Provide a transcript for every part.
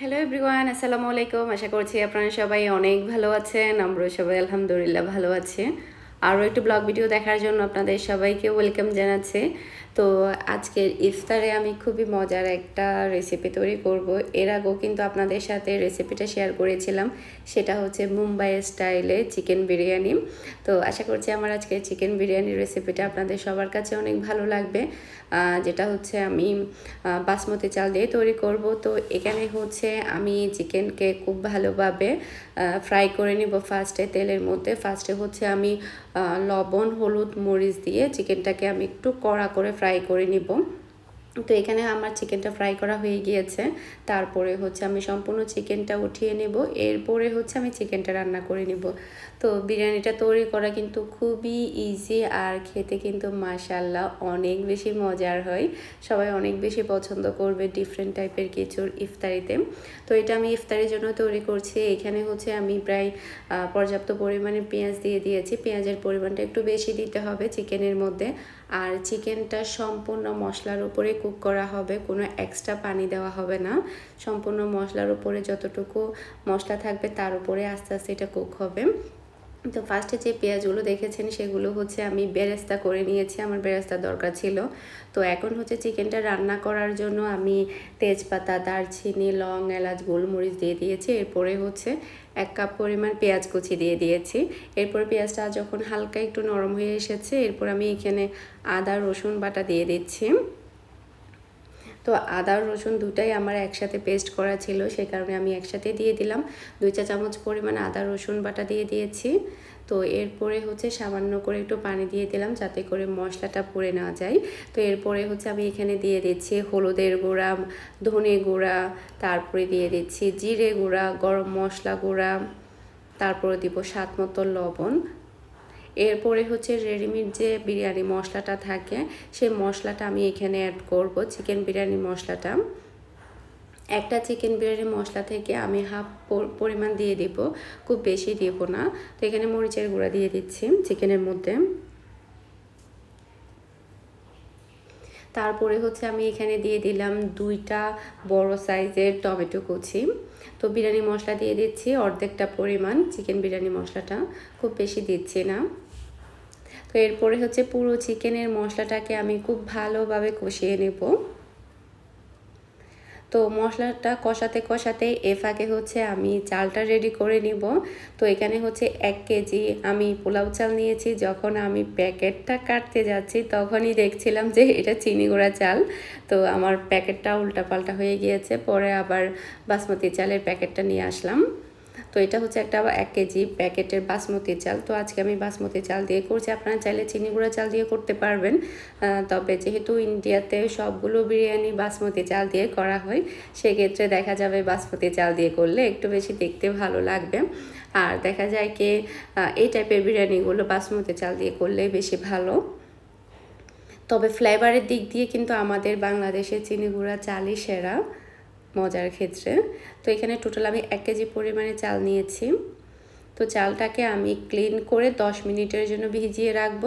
Hello everyone আসসালামু আলাইকুম আশা করছি আপনারা সবাই অনেক ভালো আছেন। আমরা সবাই আলহামদুলিল্লাহ ভালো আছি। আরও একটু ব্লগ ভিডিও দেখার জন্য আপনাদের সবাইকে ওয়েলকাম জানাচ্ছি। তো আজকের ইফতারে আমি খুবই মজার একটা রেসিপি তৈরি করব। এর আগেও কিন্তু আপনাদের সাথে রেসিপিটা শেয়ার করেছিলাম। সেটা হচ্ছে মুম্বাই স্টাইলে চিকেন বিরিয়ানি। তো আশা করছি আমার আজকে চিকেন বিরিয়ানির রেসিপিটা আপনাদের সবার কাছে অনেক ভালো লাগবে। যেটা হচ্ছে আমি বাসমতি চাল দিয়ে তৈরি করব। তো এখানে হচ্ছে আমি চিকেনকে খুব ভালোভাবে ফ্রাই করে নিব ফার্স্টে তেলের মধ্যে ফার্স্টে হচ্ছে আমি লবণ, হলুদ, মরিচ দিয়ে চিকেনটাকে আমি একটু কড়া করে ফ্রাই করে নিব। তো এখানে আমার চিকেনটা ফ্রাই করা হয়ে গিয়েছে। তারপরে হচ্ছে আমি সম্পূর্ণ চিকেনটা উঠিয়ে নেব। এরপরে হচ্ছে আমি চিকেনটা রান্না করে নিব। তো বিরিয়ানিটা তৈরি করা কিন্তু খুবই ইজি আর খেতে কিন্তু মাশাল্লাহ অনেক বেশি মজার হয়। সবাই অনেক বেশি পছন্দ করবে ডিফারেন্ট টাইপের কিছুর ইফতারিতে। তো এটা আমি ইফতারির জন্য তৈরি করছি। এখানে হচ্ছে আমি প্রায় পর্যাপ্ত পরিমাণে পেঁয়াজ দিয়ে দিয়েছি। পেঁয়াজের পরিমাণটা একটু বেশি দিতে হবে চিকেনের মধ্যে। আর চিকেনটা সম্পূর্ণ মশলার উপরে কুক করা হবে, কোনো এক্সট্রা পানি দেওয়া হবে না। সম্পূর্ণ মশলার উপরে যতটুকু মশলা থাকবে তার উপরে আস্তে আস্তে এটা কুক হবে। তো ফার্স্টে যে পেঁয়াজগুলো দেখেছেন সেগুলো হচ্ছে আমি বেরেস্তা করে নিয়েছি, আমার বেরেস্তা দরকার ছিল। তো এখন হচ্ছে চিকেনটা রান্না করার জন্য আমি তেজপাতা, দারচিনি, লং, এলাচ, গোলমরিচ দিয়ে দিয়েছি। এরপরে হচ্ছে এক কাপ পরিমাণ পেঁয়াজ কুচি দিয়ে দিয়েছি। এরপর পেঁয়াজটা যখন হালকা একটু নরম হয়ে এসেছে, এরপর আমি এখানে আদা, রসুন বাটা দিয়ে দিচ্ছি। তো আদা, রসুন দুটাই আমার একসাথে পেস্ট করা ছিল, সেই কারণে আমি একসাথে দিয়ে দিলাম। দুই চা চামচ পরিমাণ আদা, রসুন বাটা দিয়ে দিয়েছি। তো এরপরে হচ্ছে সামান্য করে একটু পানি দিয়ে দিলাম যাতে করে মশলাটা পুড়ে না যায়। তো এরপরে হচ্ছে আমি এখানে দিয়ে দিচ্ছি হলুদের গুঁড়া, ধনে গুঁড়া, তারপরে দিয়ে দিচ্ছি জিরে গুঁড়া, গরম মশলা গুঁড়া, তারপরে দিব স্বাদ মতো লবণ। এরপরে হচ্ছে রেডিমেড যে বিরিয়ানি মশলাটা থাকে, সেই মশলাটা আমি এখানে অ্যাড করব চিকেন বিরিয়ানি মশলাটা। একটা চিকেন বিরিয়ানি মশলা থেকে আমি হাফ পরিমাণ দিয়ে দিব, খুব বেশি দিব না। তো এখানে মরিচের গুঁড়া দিয়ে দিচ্ছি চিকেনের মধ্যে। তারপরে হচ্ছে আমি এখানে দিয়ে দিলাম দুইটা বড় সাইজের টমেটো কুচি। তো বিরিয়ানি মশলা দিয়ে দিচ্ছি, অর্ধেকটা পরিমাণ চিকেন বিরিয়ানি মশলাটা, খুব বেশি দিচ্ছি না। তো এরপরে হচ্ছে পুরো চিকেনের মশলাটাকে আমি খুব ভালোভাবে কষিয়ে নেব। তো মশলাটা কষাতে কষাতে এ ফাঁকে হচ্ছে আমি চালটা রেডি করে নিব। তো এখানে হচ্ছে এক কেজি আমি পোলাও চাল নিয়েছি। যখন আমি প্যাকেটটা কাটতে যাচ্ছি তখনই দেখছিলাম যে এটা চিনি গুঁড়া চাল। তো আমার প্যাকেটটা উল্টাপাল্টা হয়ে গিয়েছে। পরে আবার বাসমতি চালের প্যাকেটটা নিয়ে আসলাম। তো এটা হচ্ছে একটা এক কেজি প্যাকেটের বাসমতি চাল। তো আজকে আমি বাসমতি চাল দিয়ে করছি। আপনারা চাইলে চিনি গুঁড়া চাল দিয়ে করতে পারবেন। তবে যেহেতু ইন্ডিয়াতে সবগুলো বিরিয়ানি বাসমতি চাল দিয়ে করা হয়, সেক্ষেত্রে দেখা যাবে বাসমতি চাল দিয়ে করলে একটু বেশি দেখতে ভালো লাগবে। আর দেখা যায় কি এই টাইপের বিরিয়ানিগুলো বাসমতি চাল দিয়ে করলে বেশি ভালো। তবে ফ্লেভারের দিক দিয়ে কিন্তু আমাদের বাংলাদেশে চিনি গুঁড়া চালই সেরা। মজার ক্ষেত্রে। তো এখানে টোটাল আমি এক কেজি পরিমাণে চাল নিয়েছি। তো চালটাকে আমি ক্লিন করে দশ মিনিটের জন্য ভিজিয়ে রাখব।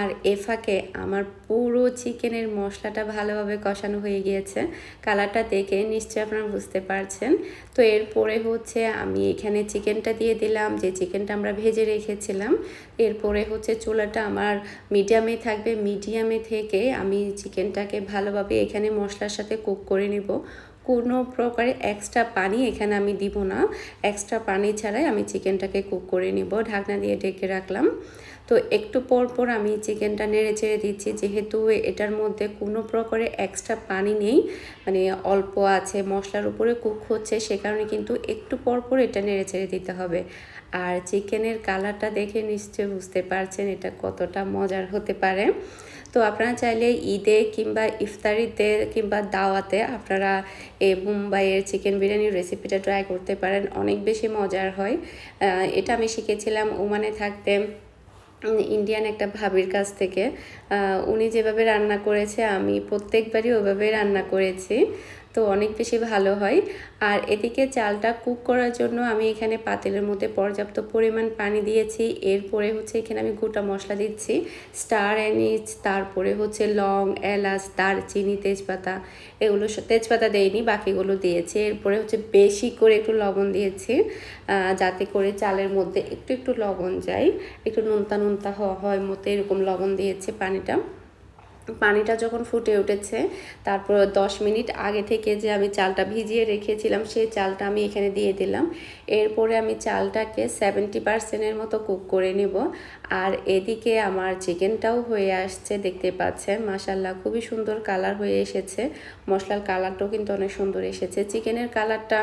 আর এ ফাঁকে আমার পুরো চিকেনের মশলাটা ভালোভাবে কষানো হয়ে গিয়েছে। কালারটা দেখে নিশ্চয়ই আপনারা বুঝতে পারছেন। তো এরপরে হচ্ছে আমি এখানে চিকেনটা দিয়ে দিলাম, যে চিকেনটা আমরা ভেজে রেখেছিলাম। এরপরে হচ্ছে চুলাটা আমার মিডিয়ামে থাকবে। মিডিয়ামে থেকে আমি চিকেনটাকে ভালোভাবে এখানে মশলার সাথে কুক করে নিব। কোনো প্রকারে এক্সট্রা পানি এখানে আমি দিব না। এক্সট্রা পানি ছাড়াই আমি চিকেনটাকে কুক করে নিব, ঢাকনা দিয়ে ঢেকে রাখলাম। তো একটু পর পর আমি চিকেনটা নেড়ে চেড়ে দিচ্ছি, যেহেতু এটার মধ্যে কোনো প্রকারে এক্সট্রা পানি নেই মানে অল্প আছে, মশলার উপরে কুক হচ্ছে, সে কারণে কিন্তু একটু পর পর এটা নেড়ে চেড়ে দিতে হবে। আর চিকেনের কালারটা দেখে নিশ্চয়ই বুঝতে পারছেন এটা কতটা মজার হতে পারে। তো আপনারা চাইলে ঈদে কিংবা ইফতারিতে কিংবা দাওয়াতে আপনারা এই মুম্বাইয়ের চিকেন বিরিয়ানির রেসিপিটা ট্রাই করতে পারেন। অনেক বেশি মজার হয়। এটা আমি শিখেছিলাম ওমানে থাকতে ইন্ডিয়ান একটা ভাবির কাছ থেকে। উনি যেভাবে রান্না করেছে, আমি প্রত্যেকবারই ওইভাবে রান্না করেছি। তো অনেক বেশি ভালো হয়। আর এদিকে চালটা কুক করার জন্য আমি এখানে পাতিলের মধ্যে পর্যাপ্ত পরিমাণ পানি দিয়েছি। এরপরে হচ্ছে এখানে আমি গোটা মশলা দিচ্ছি। স্টার অ্যানিচ, তারপরে হচ্ছে লং, এলাচ, দারচিনি, তেজপাতা এগুলো তেজপাতা দেয়নি বাকিগুলো দিয়েছি। এরপরে হচ্ছে বেশি করে একটু লবণ দিয়েছি যাতে করে চালের মধ্যে একটু একটু লবণ যায়। একটু নোনতা নোনতা হয় মতো এরকম লবণ দিয়েছে পানিটা। পানিটা যখন ফুটে উঠেছে, তারপর দশ মিনিট আগে থেকে যে আমি চালটা ভিজিয়ে রেখেছিলাম, সেই চালটা আমি এখানে দিয়ে দিলাম। এরপরে আমি চালটাকে সেভেন্টি পার্সেন্টের মতো কুক করে নেব। আর এদিকে আমার চিকেনটাও হয়ে আসছে, দেখতে পাচ্ছেন? মাসাল্লাহ খুবই সুন্দর কালার হয়ে এসেছে। মশলার কালারটাও কিন্তু অনেক সুন্দর এসেছে। চিকেনের কালারটা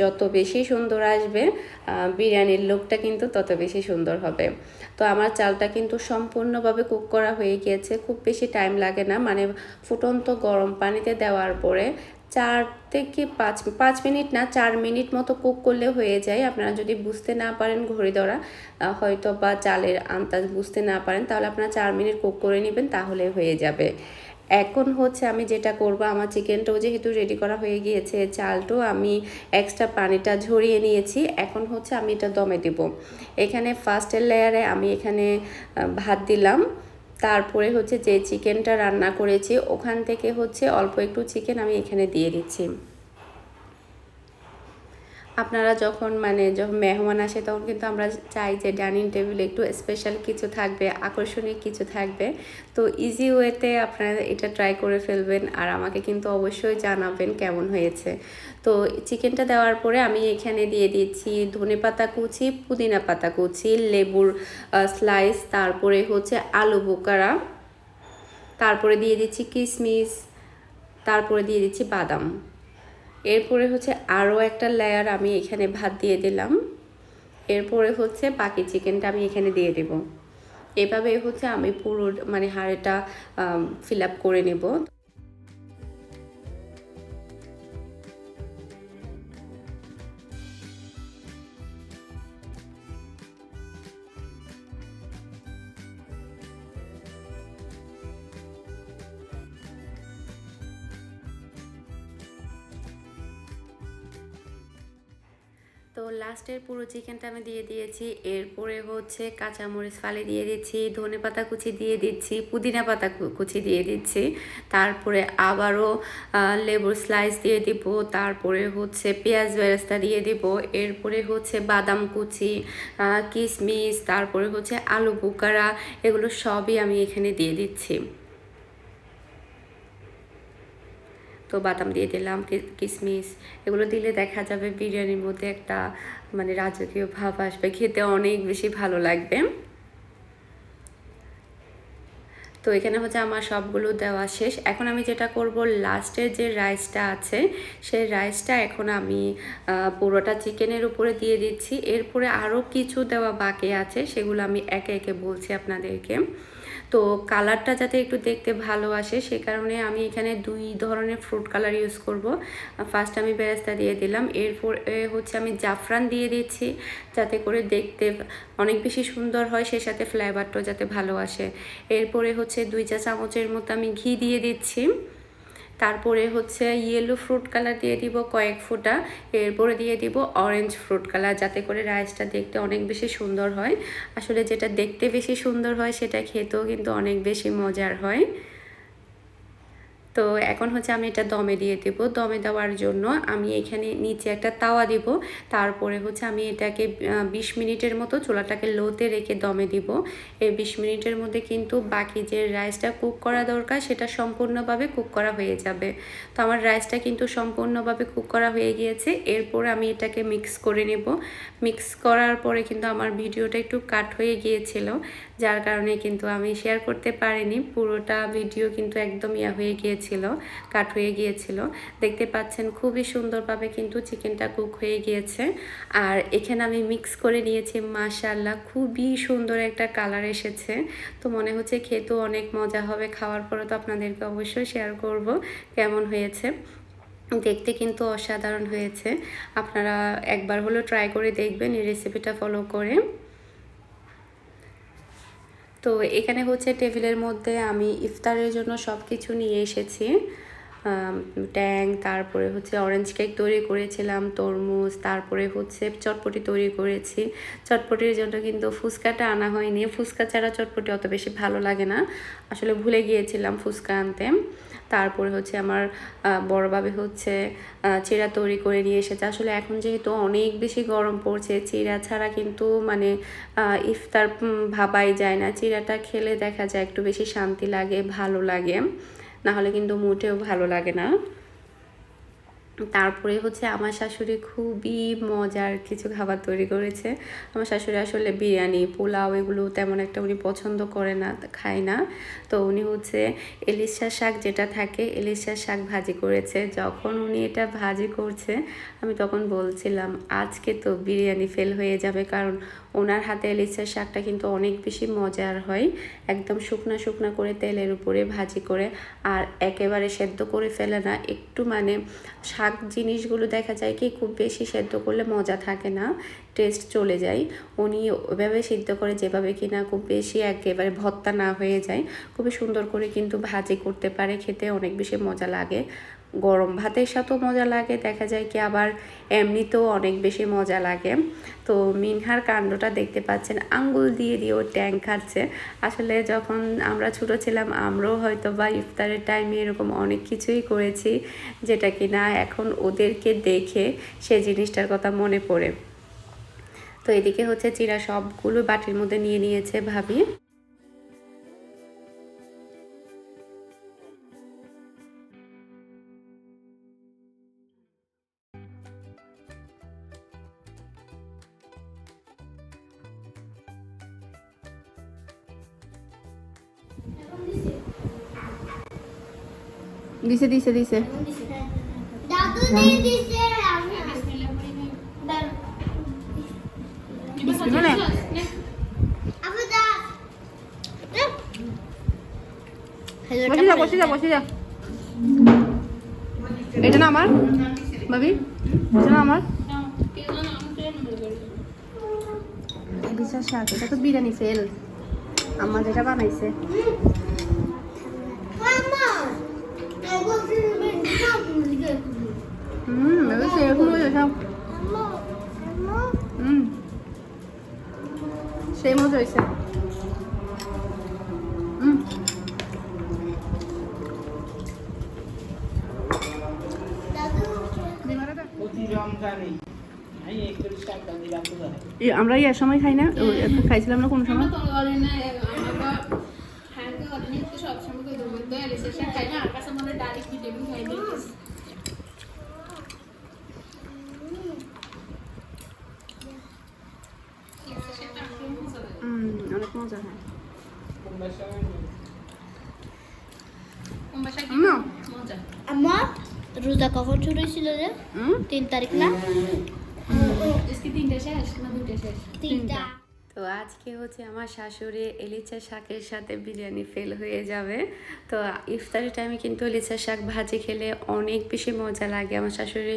যত বেশি সুন্দর আসবে বিরিয়ানির লুকটা কিন্তু তত বেশি সুন্দর হবে। তো আমার চালটা কিন্তু সম্পূর্ণভাবে কুক করা হয়ে গিয়েছে, খুব বেশি টাইম লাগে না। মানে ফুটন্ত গরম পানিতে দেওয়ার পরে চার থেকে পাঁচ পাঁচ মিনিট না, চার মিনিট মতো কুক করলে হয়ে যায়। আপনারা যদি বুঝতে না পারেন ঘড়ি ধরা হয়তো বা চালের আন্দাজ বুঝতে না পারেন, তাহলে আপনারা চার মিনিট কুক করে নেবেন, তাহলে হয়ে যাবে। এখন হচ্ছে আমি যেটা করব, আমার চিকেনটাও যেহেতু রেডি করা হয়ে গিয়েছে, চালটাও আমি এক্সট্রা পানিটা ঝরিয়ে নিয়েছি। এখন হচ্ছে আমি এটা দমে দেব। এখানে ফার্স্টের লেয়ারে আমি এখানে ভাত দিলাম। তারপরে হচ্ছে যে চিকেনটা রান্না করেছি, ওখান থেকে হচ্ছে অল্প একটু চিকেন আমি এখানে দিয়ে দিচ্ছি। আপনারা যখন মানে যখন মেহমান আসে তখন কিন্তু আমরা চাই যে ডাইনিং টেবিলে একটু স্পেশাল কিছু থাকবে, আকর্ষণীয় কিছু থাকবে। তো ইজি ওয়েতে আপনারা এটা ট্রাই করে ফেলবেন আর আমাকে কিন্তু অবশ্যই জানাবেন কেমন হয়েছে। তো চিকেনটা দেওয়ার পরে আমি এখানে দিয়ে দিচ্ছি ধনে পাতা কুচি, পুদিনা পাতা কুচি, লেবুর স্লাইস তারপরে হচ্ছে আলু বোকারা, তারপরে দিয়ে দিচ্ছি কিশমিশ তারপরে দিয়ে দিচ্ছি বাদাম। এরপরে হচ্ছে আরও একটা লেয়ার আমি এখানে ভাত দিয়ে দিলাম। এরপরে হচ্ছে বাকি চিকেনটা আমি এখানে দিয়ে দেব। এভাবে হচ্ছে আমি পুরো মানে হাড়েটা ফিল আপ করে নেব। তো লাস্টের পুরো চিকেনটা আমি দিয়ে দিয়েছি। এরপরে হচ্ছে কাঁচামরিচ ফালি দিয়ে দিচ্ছি, ধনে পাতা কুচি দিয়ে দিচ্ছি, পুদিনা পাতা কুচি দিয়ে দিচ্ছি। তারপরে আবারও লেবুর স্লাইস দিয়ে দিব, তারপরে হচ্ছে পেঁয়াজ বেরেস্তা দিয়ে দিব। এরপরে হচ্ছে বাদাম কুচি কিশমিশ তারপরে হচ্ছে আলু বুকারা, এগুলো সবই আমি এখানে দিয়ে দিচ্ছি। তো বাদাম দিয়ে দিলাম কিশমিশ এগুলো দিলে দেখা যাবে বিরিয়ানির মধ্যে একটা মানে রাজকীয় ভাব আসবে, খেতে অনেক বেশি ভালো লাগবে। তো এখানে হচ্ছে আমার সবগুলো দেওয়া শেষ। এখন আমি যেটা করব লাস্টের যে রাইসটা আছে, সেই রাইসটা এখন আমি পুরোটা চিকেনের উপরে দিয়ে দিচ্ছি। এরপরে আরও কিছু দেওয়া বাকি আছে, সেগুলো আমি একে একে বলছি আপনাদেরকে। তো কালারটা যাতে একটু দেখতে ভালো আসে, সে কারণে আমি এখানে দুই ধরনের ফ্রুট কালার ইউজ করব। ফার্স্ট আমি বেরেস্তা দিয়ে দিলাম, এরপর হচ্ছে আমি জাফরান দিয়ে দিচ্ছি, যাতে করে দেখতে অনেক বেশি সুন্দর হয়, সে সাথে ফ্লেভারটাও যাতে ভালো আসে। এরপরে হচ্ছে দুই চা চামচের মতো আমি ঘি দিয়ে দিচ্ছি। তারপরে হচ্ছে ইয়েলো ফ্রুট কালার দিয়ে দিব কয়েক ফোঁটা, এরপরে দিয়ে দিব অরেঞ্জ ফ্রুট কালার যাতে করে রাইসটা দেখতে অনেক বেশি সুন্দর হয়। আসলে যেটা দেখতে বেশি সুন্দর হয় সেটা খেতেও কিন্তু অনেক বেশি মজার হয়। তো এখন হচ্ছে আমি এটা দমে দিয়ে দেব। দমে দেওয়ার জন্য আমি এখানে নিচে একটা তাওয়া দিব। তারপরে হচ্ছে আমি এটাকে বিশ মিনিটের মতো চুলাটাকে লোতে রেখে দমে দিব। এই বিশ মিনিটের মধ্যে কিন্তু বাকি যে রাইসটা কুক করা দরকার সেটা সম্পূর্ণভাবে কুক করা হয়ে যাবে। তো আমার রাইসটা কিন্তু সম্পূর্ণভাবে কুক করা হয়ে গিয়েছে। এরপর আমি এটাকে মিক্স করে নেব। মিক্স করার পরে কিন্তু আমার ভিডিওটা একটু কাট হয়ে গিয়েছিল, যার কারণে কিন্তু আমি শেয়ার করতে পারিনি। পুরোটা ভিডিও কিন্তু একদম ইয়া হয়ে গিয়েছিল কাট হয়ে গিয়েছিল। দেখতে পাচ্ছেন খুবই সুন্দরভাবে কিন্তু চিকেনটা কুক হয়ে গিয়েছে। আর এখানে আমি মিক্স করে নিয়েছি মাশাল্লাহ খুবই সুন্দর একটা কালার এসেছে। তো মনে হচ্ছে খেতেও অনেক মজা হবে, খাওয়ার পরে তো আপনাদেরকে অবশ্যই শেয়ার করব কেমন হয়েছে। দেখতে কিন্তু অসাধারণ হয়েছে। আপনারা একবার হলো ট্রাই করে দেখবেন এই রেসিপিটা ফলো করে। তো এখানে হচ্ছে টেবিলের মধ্যে আমি ইফতারের জন্য সব কিছু নিয়ে এসেছি। ট্যাং তারপরে হচ্ছে অরেঞ্জ কেক তৈরি করেছিলাম তরমুজ তারপরে হচ্ছে চটপটি তৈরি করেছি। চটপটির জন্য কিন্তু ফুচকাটা আনা হয়নি। ফুচকা ছাড়া চটপটি অত বেশি ভালো লাগে না। আসলে ভুলে গিয়েছিলাম ফুচকা আনতে। তারপরে হচ্ছে আমার আহ, বড় ভাবি হচ্ছে চিড়া তৈরি করে নিয়ে এসেছে। আসলে এখন যেহেতু অনেক বেশি গরম পড়ছে চিড়া ছাড়া কিন্তু মানে ইফতার ভাবাই যায় না। চিড়াটা খেলে দেখা যায় একটু বেশি শান্তি লাগে ভালো লাগে। না হলে কিন্তু মোটেও ভালো লাগে না। তারপরে হচ্ছে আমার শাশুড়ি খুবই মজার কিছু খাবার তৈরি করেছে। আমার শাশুড়ি আসলে বিরিয়ানি, পোলাও এগুলো তেমন একটা উনি পছন্দ করে না, খায় না। তো উনি হচ্ছে এলিশা শাক যেটা থাকে এলিশা শাক ভাজি করেছে। যখন উনি এটা ভাজি করছে, আমি তখন বলছিলাম, আজকে তো বিরিয়ানি ফেল হয়ে যাবে কারণ ওনার হাতে এলিশা শাকটা কিন্তু অনেক বেশি মজার হয়। একদম শুকনা শুকনা করে তেলের উপরে ভাজি করে আর একেবারে সেদ্ধ করে ফেলে না। একটু মানে শাক জিনিসগুলো দেখা যায় কি, খুব বেশি সেদ্ধ করলে মজা থাকে না টেস্ট চলে যায়। উনি ওইভাবে সিদ্ধ করে যেভাবে কিনা খুব বেশি একেবারে ভর্তা না হয়ে যায়। খুবই সুন্দর করে কিন্তু ভাজি করতে পারে, খেতে অনেক বেশি মজা লাগে। গরম ভাতের সাথেও মজা লাগে, দেখা যায় কি আবার এমনিতেও অনেক বেশি মজা লাগে। তো মিনহার কাণ্ডটা দেখতে পাচ্ছেন, আঙ্গুল দিয়ে দিয়ে ও ট্যাং খাচ্ছে। আসলে যখন আমরা ছোট ছিলাম, আমরাও হয়তো বা ইফতারের টাইমে এরকম অনেক কিছুই করেছি, যেটা কি না এখন ওদেরকে দেখে সে জিনিসটার কথা মনে পড়ে। তো এদিকে হচ্ছে চিরা সবগুলো বাটির মধ্যে নিয়ে নিয়েছে ভাবি। দিছে দিছে দিছে দাদু দিয়ে দিছে বিসমিল্লাহ আপু দা বসে যা বসে যা বসে যা এটা না আমার ভাবি এটা না আমার বিশ্বাস এটা তো বিরিয়ানি ফেল আমার যেটা বানাইছে সেই মজা হয়েছে আমরা ইয়ার সময় খাই না খাইছিলাম না কোন সময়। হুম অনেক মজা হয়। না আম্মা। রোজা কখন শুরু হয়েছিল যে? তিন তারিখ না? তিনটা। তো আজকে হচ্ছে আমার শাশুড়ি এলিচা শাকের সাথে বিরিয়ানি ফেল হয়ে যাবে। তো ইফতারের টাইমে কিন্তু এলিচা শাক ভাজি খেলে অনেক বেশি মজা লাগে। আমার শাশুড়ি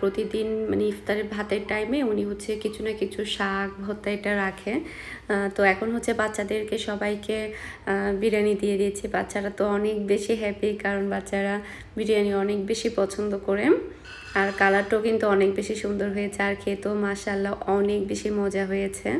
প্রতিদিন মানে ইফতারের ভাতের টাইমে উনি হচ্ছে কিছু না কিছু শাক, ভর্তা এটা রাখে। তো এখন হচ্ছে বাচ্চাদেরকে সবাইকে বিরিয়ানি দিয়ে দিয়েছে। বাচ্চারা তো অনেক বেশি হ্যাপি কারণ বাচ্চারা বিরিয়ানি অনেক বেশি পছন্দ করে। আর কালারটাও কিন্তু অনেক বেশি সুন্দর হয়েছে। আর খেতেও মাসাল্লাহ অনেক বেশি মজা হয়েছে।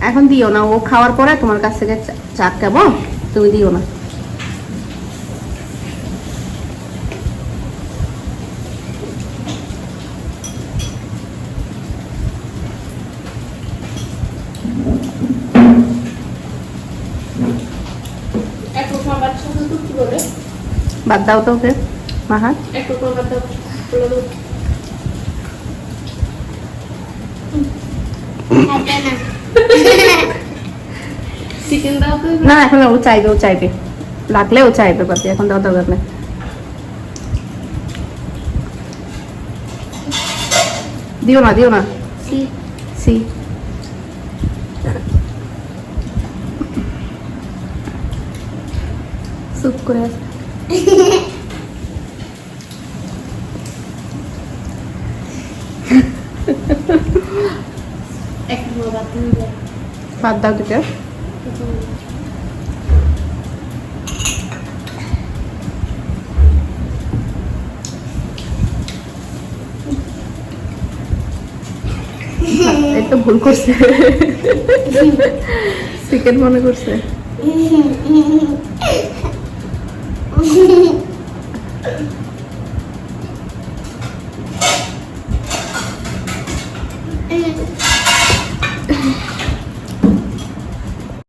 এখন দিও না ও খাওয়ার পরে তোমার কাছ থেকে চা- খাব তুমি দিও না। বাদ দাও তো ওকে মাহাত একটু বাদ দাও না, এখন ও চাইবে ও চাইবে। লাগলে ও চাইবে, বাপি, এখন দাও দরকার নেই। দিও না দিও না। সি। সুপ করে আছে। বাদ দাও দুটো। তো ভুল করছে। চিকেন মনে করছে।